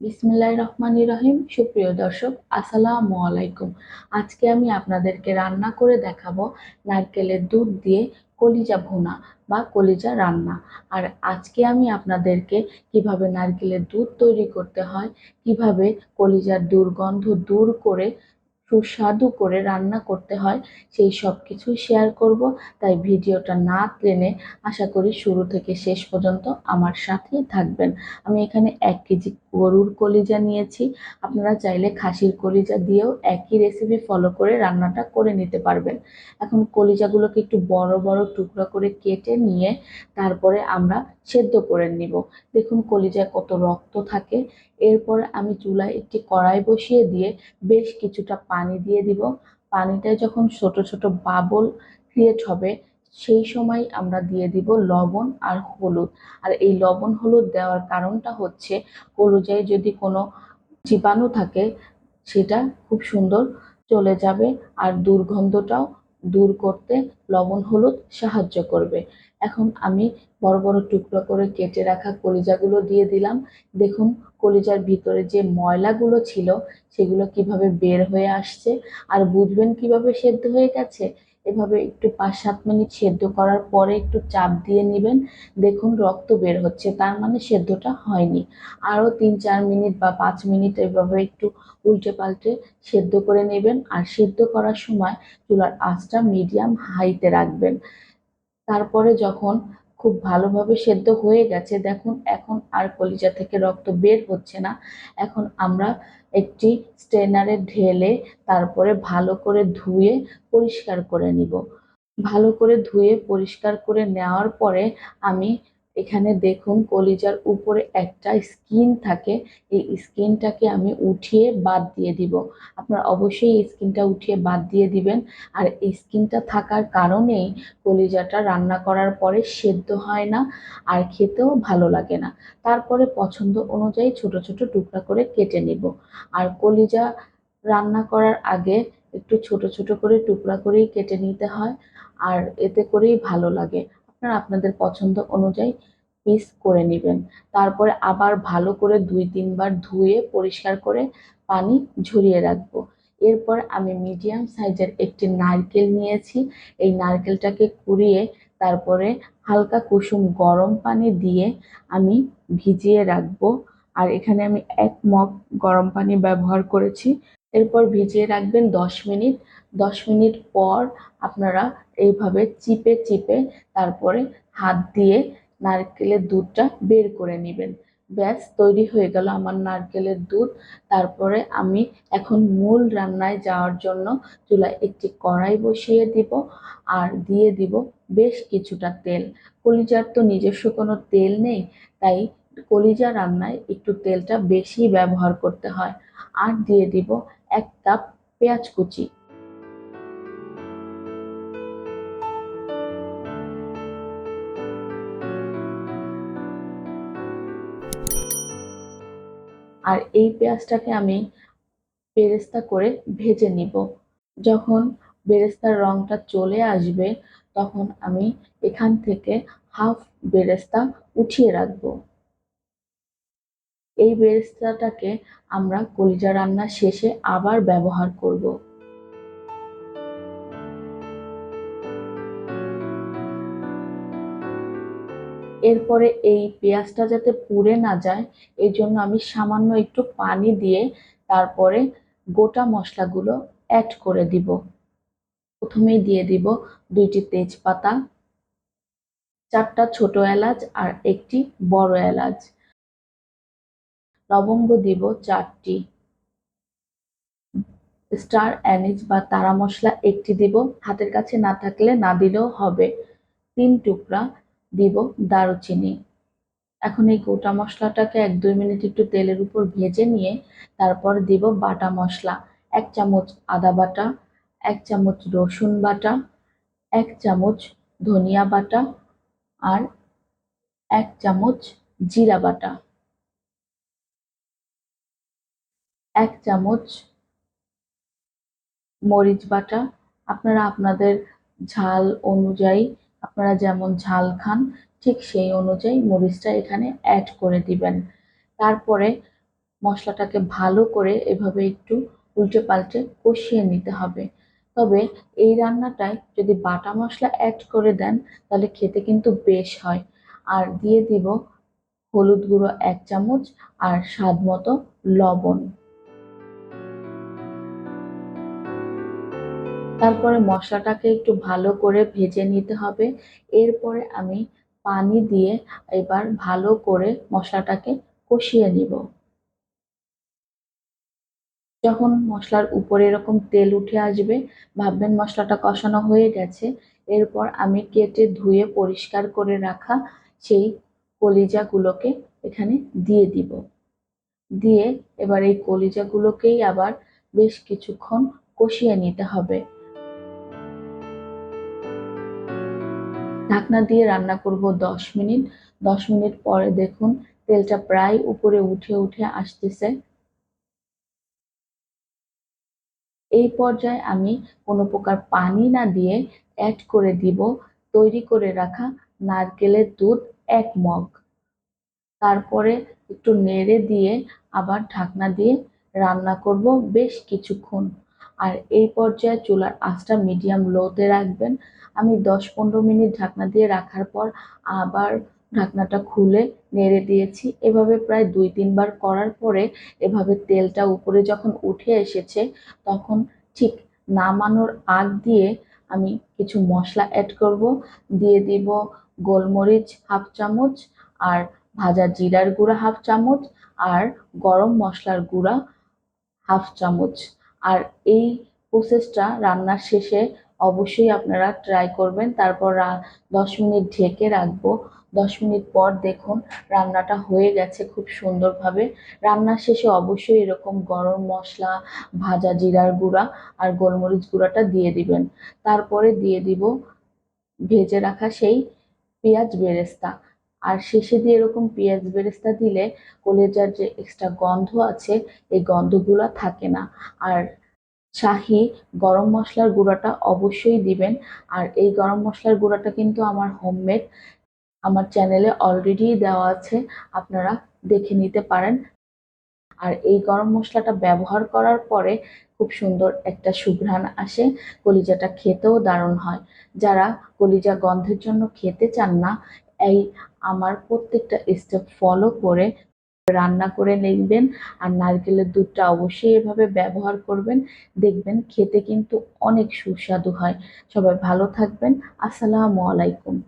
বিসমিল্লাহির রহমানির রহিম। সুপ্রিয় দর্শক, আসসালামু আলাইকুম। আজকে আমি আপনাদেরকে রান্না করে দেখাবো নারকেলের দুধ দিয়ে কলিজা ভুনা বা কলিজা রান্না। আর আজকে আমি আপনাদেরকে কীভাবে নারকেলের দুধ তৈরি করতে হয়, কীভাবে কলিজার দুর্গন্ধ দূর করে, সুস্বাদু করে রান্না করতে হয়, সেই সব কিছুই শেয়ার করব। তাই ভিডিওটা না টেনে আশা করি শুরু থেকে শেষ পর্যন্ত আমার সাথেই থাকবেন। আমি এখানে এক কেজি গরুর কলিজা নিয়েছি। আপনারা চাইলে খাসির কলিজা দিয়েও একই রেসিপি ফলো করে রান্নাটা করে নিতে পারবেন। এখন কলিজাগুলোকে একটু বড় বড় টুকরা করে কেটে নিয়ে তারপরে আমরা সেদ্ধ করে নিব। দেখুন কলিজায় কত রক্ত থাকে। এরপর আমি চুলায় একটি কড়াই বসিয়ে দিয়ে বেশ কিছুটা পানি দিয়ে দিব। পানিটায় যখন ছোট ছোট বাবল ক্রিয়েট হবে সেই সময় আমরা দিয়ে দিব লবণ আর হলুদ। আর এই লবণ হলুদ দেওয়ার কারণটা হচ্ছে কলুজায় যদি কোনো জীবাণু থাকে, সেটা খুব সুন্দর চলে যাবে আর দুর্গন্ধটাও দূর করতে লবণ হলুদ সাহায্য করবে। এখন আমি বড় বড় টুকরো করে কেটে রাখা কলিজাগুলো দিয়ে দিলাম। দেখুন, কলিজার ভিতরে যে ময়লাগুলো ছিল, সেগুলো কীভাবে বের হয়ে আসছে, আর বুঝবেন কীভাবে সেদ্ধ হয়ে গেছে? এভাবে একটু পাঁচ সাত মিনিট সেদ্ধ করার পরে একটু চাপ দিয়ে নেবেন। দেখুন, রক্ত বের হচ্ছে, তার মানে সেদ্ধটা হয়নি। আরও তিন চার মিনিট বা পাঁচ মিনিট এভাবে একটু উল্টে পাল্টে সেদ্ধ করে নেবেন। আর সেদ্ধ করার সময় চুলার আঁচটা মিডিয়াম হাইতে রাখবেন। তারপরে যখন খুব ভালোভাবে সেদ্ধ হয়ে গেছে। দেখুন, এখন আর কলিজা থেকে রক্ত বের হচ্ছে না। এখন আমরা একটি স্ট্রেনারে ঢেলে তারপরে ভালো করে ধুয়ে পরিষ্কার করে নিব। ভালো করে ধুয়ে পরিষ্কার করে নেওয়ার পরে আমি এখানে দেখুন কলিজার উপরে একটা স্কিন থাকে, এই স্কিনটাকে আমি উঠিয়ে বাদ দিয়ে দিব। আপনারা অবশ্যই এই স্কিনটা উঠিয়ে বাদ দিয়ে দিবেন। আর এই স্কিনটা থাকার কারণেই কলিজাটা রান্না করার পরে সেদ্ধ হয় না আর খেতেও ভালো লাগে না। তারপরে পছন্দ অনুযায়ী ছোট ছোট টুকরা করে কেটে নিব। আর কলিজা রান্না করার আগে একটু ছোট ছোট করে টুকরা করেই কেটে নিতে হয়, আর এতে করেই ভালো লাগে। আপনারা আপনাদের পছন্দ অনুযায়ী পিস করে নেবেন। তারপরে আবার ভালো করে দুই, তিনবার ধুয়ে পরিষ্কার করে পানি ঝরিয়ে রাখব। এরপর আমি মিডিয়াম সাইজের একটি নারকেল নিয়েছি। এই নারকেলটাকে কুড়িয়ে তারপরে হালকা কুসুম গরম পানি দিয়ে আমি ভিজিয়ে রাখব। আর এখানে আমি এক মগ গরম পানি ব্যবহার করেছি। এরপর ভিজিয়ে রাখবেন দশ মিনিট। দশ মিনিট পর আপনারা এইভাবে চিপে চিপে তারপরে হাত দিয়ে নারকেলের দুধটা বের করে নেবেন। ব্যাস, তৈরি হয়ে গেল আমার নারকেলের দুধ। তারপরে আমি এখন মূল রান্নায় যাওয়ার জন্য চুলায় একটি কড়াই বসিয়ে দিব আর দিয়ে দিব বেশ কিছুটা তেল। কলিজার তো নিজস্ব কোনো তেল নেই, তাই কলিজা রান্নায় একটু তেলটা বেশি ব্যবহার করতে হয়। আর দিয়ে দিব এক কাপ পেঁয়াজ কুচি। আর এই পেঁয়াজটাকে আমি বেরেস্তা করে ভেজে নিব। যখন বেরেস্তার রংটা চলে আসবে, তখন আমি এখান থেকে হাফ বেরেস্তা উঠিয়ে রাখব। এই বেরেস্তাটাকে আমরা কলিজা রান্না শেষে আবার ব্যবহার করব। এরপরে এই পেঁয়াজটা যাতে পুড়ে না যায়, এই জন্য আমি সামান্য একটু পানি দিয়ে তারপরে গোটা মশলাগুলো অ্যাড করে দিব। প্রথমেই দিয়ে দিব দুইটি তেজপাতা, চারটা ছোট এলাচ আর একটি বড় এলাচ। লবঙ্গ দিব চারটি। স্টার অ্যানিজ বা তারা মশলা একটি দিব। হাতের কাছে না থাকলে না দিলেও হবে। তিন টুকরা দিব দারুচিনি। এখন এই গোটা মশলাটাকে এক দুই মিনিট একটু তেলের উপর ভেজে নিয়ে তারপর দিব বাটা মশলা। এক চামচ আদা বাটা, এক চামচ রসুন বাটা, এক চামচ ধনিয়া বাটা আর এক চামচ জিরা বাটা। এক চামচ মরিচ বাটা। আপনারা আপনাদের ঝাল অনুযায়ী আপনারা যেমন ঝাল খান, ঠিক সেই অনুযায়ী মরিচটা এখানে অ্যাড করে দিবেন। তারপরে মশলাটাকে ভালো করে এভাবে একটু উল্টে পাল্টে কষিয়ে নিতে হবে। তবে এই রান্নাটায় যদি বাটা মশলা অ্যাড করে দেন, তাহলে খেতে কিন্তু বেশ হয়। আর দিয়ে দিব হলুদ গুঁড়ো এক চামচ আর স্বাদ মতো লবণ। তারপরে মশলাটাকে একটু ভালো করে ভেজে নিতে হবে। এরপরে আমি পানি দিয়ে এবার ভালো করে মশলাটাকে কষিয়ে নিব। যখন মশলার উপরে এরকম তেল উঠে আসবে, ভাববেন মশলাটা কষানো হয়ে গেছে। এরপর আমি কেটে ধুয়ে পরিষ্কার করে রাখা সেই কলিজাগুলোকে এখানে দিয়ে দিব। দিয়ে এবার এই কলিজাগুলোকেই আবার বেশ কিছুক্ষণ কষিয়ে নিতে হবে। ঢাকনা দিয়ে রান্না করব দশ মিনিট। দশ মিনিট পরে দেখুন, তেলটা প্রায় উপরে উঠে উঠে আসতেছে। এই পর্যায়ে আমি কোনো প্রকার পানি না দিয়ে অ্যাড করে দিব, তৈরি করে রাখা নারকেলের দুধ, এক মগ। তারপরে একটু নেড়ে দিয়ে আবার ঢাকনা দিয়ে রান্না করব বেশ কিছুক্ষণ। আর এই পর্যায়ে চুলার আঁচটা মিডিয়াম লোতে রাখবেন। আমি দশ পনেরো মিনিট ঢাকনা দিয়ে রাখার পর আবার ঢাকনাটা খুলে নেড়ে দিয়েছি। এভাবে প্রায় দুই তিনবার করার পরে এভাবে তেলটা উপরে যখন উঠে এসেছে, তখন ঠিক নামানোর আগ দিয়ে আমি কিছু মশলা অ্যাড করব। দিয়ে দিব গোলমরিচ হাফ চামচ আর ভাজা জিরার গুঁড়া হাফ চামচ আর গরম মশলার গুঁড়া হাফ চামচ। আর এই প্রসেসটা রান্নার শেষে অবশ্যই আপনারা ট্রাই করবেন। তারপর দশ মিনিট ঢেকে রাখব। দশ মিনিট পর দেখুন রান্নাটা হয়ে গেছে খুব সুন্দরভাবে। রান্নার শেষে অবশ্যই এরকম গরম মশলা, ভাজা জিরার গুঁড়া আর গোলমরিচ গুঁড়াটা দিয়ে দিবেন। তারপরে দিয়ে দিব ভেজে রাখা সেই পেঁয়াজ বেরেস্তা। আর শেষে দিয়ে এরকম পেঁয়াজ বেরেস্তা দিলে কলেজার যে এক্সট্রা গন্ধ আছে, এই গন্ধগুলো থাকে না। আর শাহি, গরম মশলার গুঁড়াটা অবশ্যই দিবেন। আর এই গরম মশলার গুঁড়াটা কিন্তু আমার হোমমেড আমার চ্যানেলে অলরেডি দেওয়া আছে, আপনারা দেখে নিতে পারেন। আর এই গরম মশলাটা ব্যবহার করার পরে খুব সুন্দর একটা সুঘ্রাণ আসে, কলিজাটা খেতেও দারুণ হয়। যারা কলিজা গন্ধের জন্য খেতে চান না এই আমার প্রত্যেকটা স্টেপ ফলো করে রান্না করে নেবেন। আর নারকেলের দুধটা অবশ্যই এভাবে ব্যবহার করবেন। দেখবেন খেতে কিন্তু অনেক সুস্বাদু হয়। সবাই ভালো থাকবেন। আসসালামু আলাইকুম।